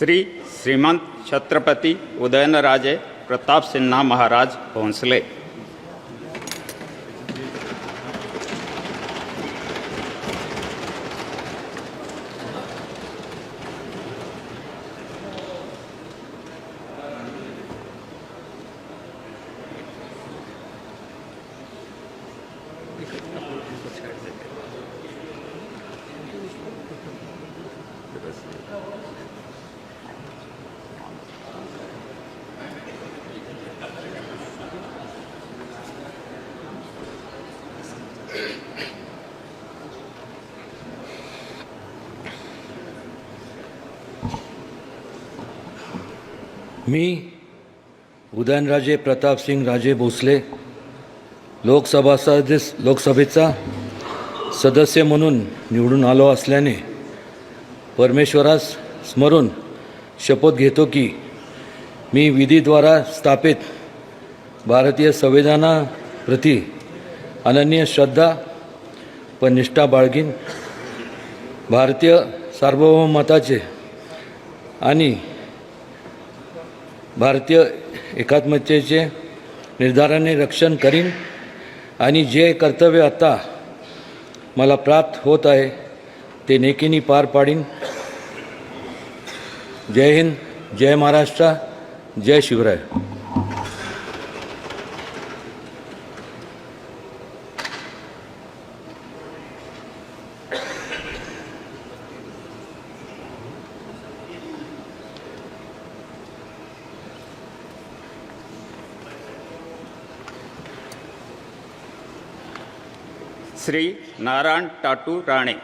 श्री श्रीमंत छत्रपती उदयनराजे प्रताप सिन्हा महाराज भोंसले। मी उदयनराजे प्रतापसिंग राजे भोसले लोकसभा सदस्य लोकसभेचा सदस्य म्हणून निवडून आलो असल्याने परमेश्वरास स्मरून शपथ घेतो की मी विधीद्वारा स्थापित भारतीय संविधानाप्रती अनन्य श्रद्धा व निष्ठा बाळगीन. भारतीय सार्वभौमताचे आणि भारतीय एकात्मतेचे निर्धाराने रक्षण करीन आणि जे कर्तव्य आता मला प्राप्त होत आहे ते नेकीनी पार पाडीन. जय हिंद जय महाराष्ट्र जय शिवराय. શ્રી નારાયણ ટાટુ રાણે